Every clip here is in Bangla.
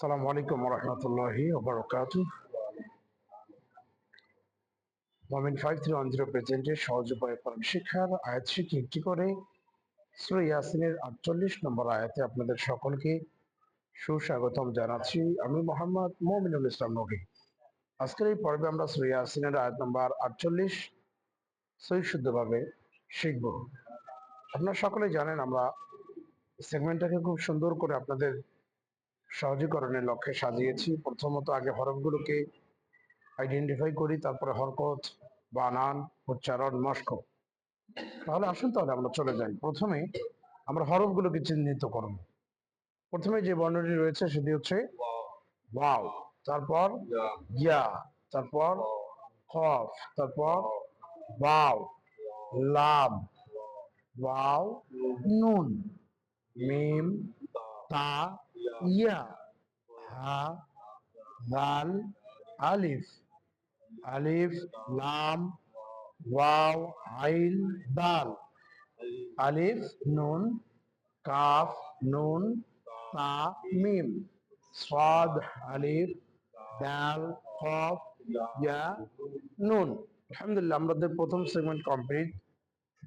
সালামু আলাইকুম রহমতুল্লাহি ওবরাকাতু Momin five three one zero প্রেজেন্টের সহজ শিক্ষার আয়াত একটি করে? ইয়াসিনের আটচল্লিশ নম্বর আয়াতে আপনাদের সকলকে সুস্বাগতম জানাচ্ছি। আমি মোহাম্মদ মমিনুল ইসলাম নবী। আজকের এই পর্বে আমরা সুরা ইয়াসিনের আয়াত নম্বর আটচল্লিশ সই শুদ্ধভাবে শিখব। আপনারা সকলে জানেন আমরা সেগমেন্টটাকে খুব সুন্দর করে আপনাদের সহজীকরণের লক্ষ্যে সাজিয়েছি। প্রথমত আগে হরফগুলোকে আইডেন্টিফাই করি, তারপরে হরকত, বানান, উচ্চারণ, মস্ক। তাহলে আসুন তাহলে আমরা চলে যাই। প্রথমে আমরা হরফগুলোকে চিহ্নিত করব। প্রথমে যে বর্ণটি রয়েছে সেটি হচ্ছে ওয়াও, তারপর ইয়া, তারপর কফ, তারপর ওয়াও, লাম, ওয়াও, নুন, মিম, তা ইয়া, হা দাল আলিফ। আলিফ, লাম, ওয়াও আইন দাল। আলিফ, নুন, কাফ, নুন, তা, মিম। সাদ আলিফ, দাল, কফ, ইয়া, নুন। আলহামদুলিল্লাহ, আমাদের প্রথম সেগমেন্ট কমপ্লিট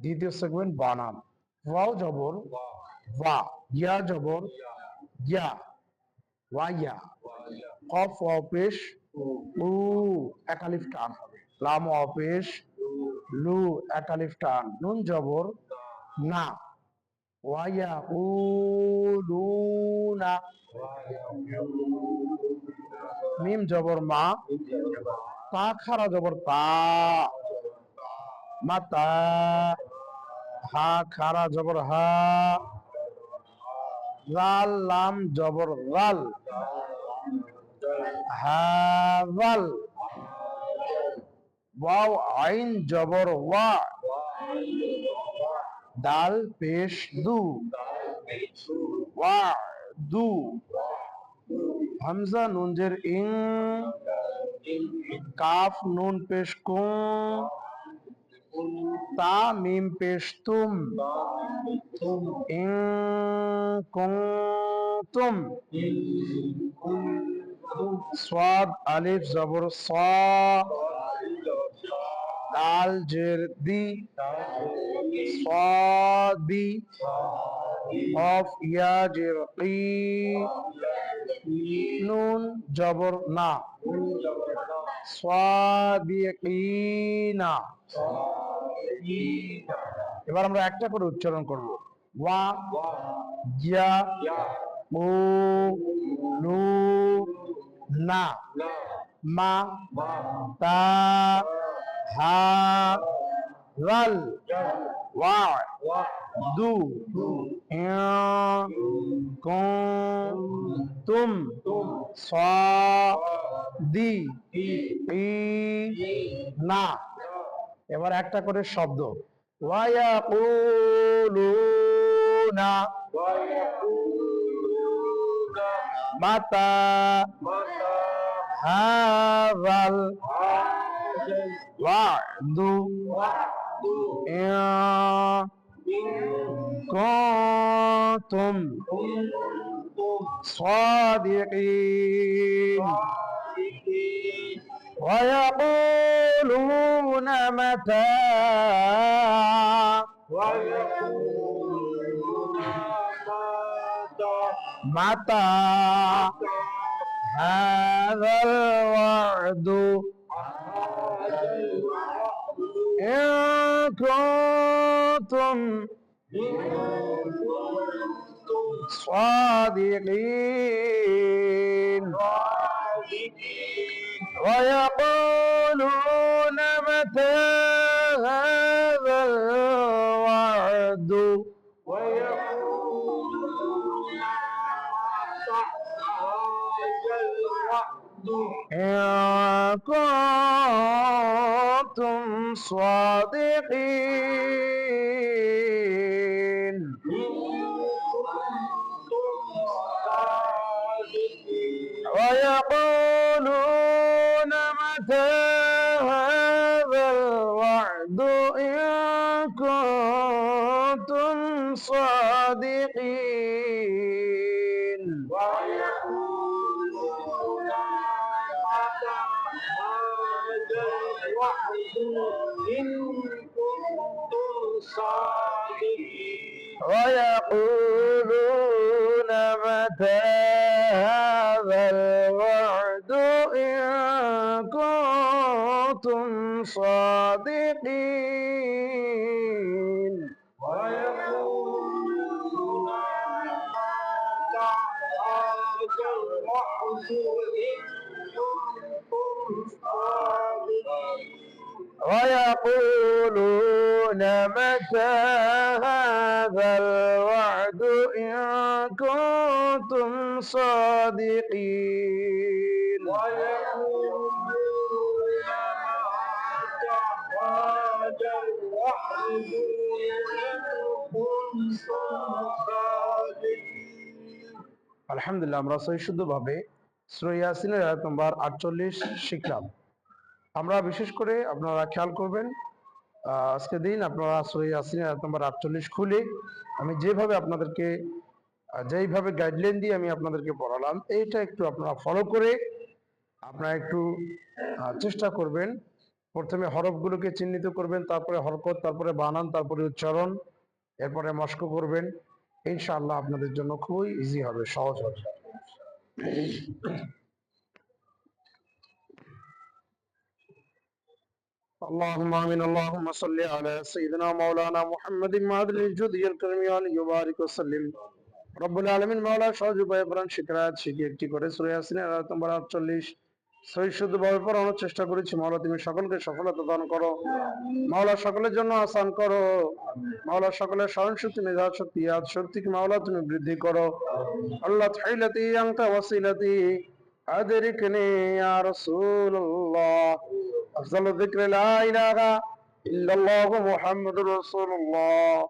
দ্বিতীয় সেগমেন্ট বানান। ওয়াও জবর, ওয়া। ইয়া জবর, ইয়া। ওয়া ইয়া কফ ওয়াও পেশ উ একালিফ টান হবে। লাম ওয়াও পেশ লু একালিফ টান। নুন জবর না। ওয়াইয়া উ লু না। মিম জবর মা। তা খারা জবর তা। মাতা হা খারা জবর হা। রাল লাম জবর রাল। হাওয়াল ওয়াও, আইন জবর ওয়া। দাল, পেশ, দু। ওয়া, দু। হামজা, নুনজের ইং। কাফ, নুন, পেশ, কুম। তা মিম পেশ তুম ইং কুম সাদ আলিফ জবর সা। দাল জের দি। সাদি অফ ইয়া জের কি নুন জবর না। সাদিকিনা এবার আমরা একটা করে উচ্চারণ করব। ওয়া ইয়া ও নু না, মা, তা হা রাল। ওয়া দু কুম তুম সা দি না এবার একটা করে শব্দ। ওয়ায়া না মাতা হারাল ওয়াদু। كنتم صادقين. ويقولون متى؟ متى هذا الوعد؟ إن كنتم صادقين ويقولون متى هذا الوعد إن كنتم صادقين. ويقولون متى إن كنتم صادقين ويقولون متى هذا الوعد إن كنتم صادقين ويقولون متى هذا الوعد ويقولون متى هذا الوعد إن كنتم صادقين ويقولون متى هذا الوعد إن كنتم صادقين আলহামদুলিল্লাহ আমরা সহিশুদ্ধভাবে সুরা ইয়াসিনের আয়াত নম্বর আটচল্লিশ শিখলাম আমরা বিশেষ করে আপনারা খেয়াল করবেন আজকে দিন আপনারা ইয়াসিনের আয়াত নম্বর আটচল্লিশ খুলে আমি যেভাবে আপনাদেরকে যেইভাবে গাইডলাইন দিয়ে আমি আপনাদেরকে পড়ালাম, এইটা একটু আপনারা ফলো করে আপনারা একটু চেষ্টা করবেন। প্রথমে হরফগুলোকে চিহ্নিত করবেন, তারপরে হরকত, তারপরে বানান, তারপরে উচ্চারণ, এরপরে মস্ক করবেন। ইনশাআল্লাহ আপনাদের জন্য খুবই ইজি হবে, সহজ হবে। اللهم امين اللهم صل على سيدنا مولانا محمد معدل الجود الكريم عليه وبارك وسلم রব্বুল আলমিন মাওলা সহজ উপায় কোরআন শিখরাত শিখে একটি করে সুরে আসিনের আয়াত নম্বর আটচল্লিশ সহি শুদ্ধ ভাবে পড়ানোর চেষ্টা করেছি মাওলা তুমি সকলকে সফলতা দান করো মাওলা সকলের জন্য আসান করো মাওলা সকলের স্মরণ শক্তি মেধা শক্তি আজ শক্তিকে মাওলা তুমি বৃদ্ধি করো আল্লাহ থাইলাতি আংতা ওয়াসিলাতি أدركني يا رسول الله. أفضل الذكر لا إله إلا الله محمد رسول الله.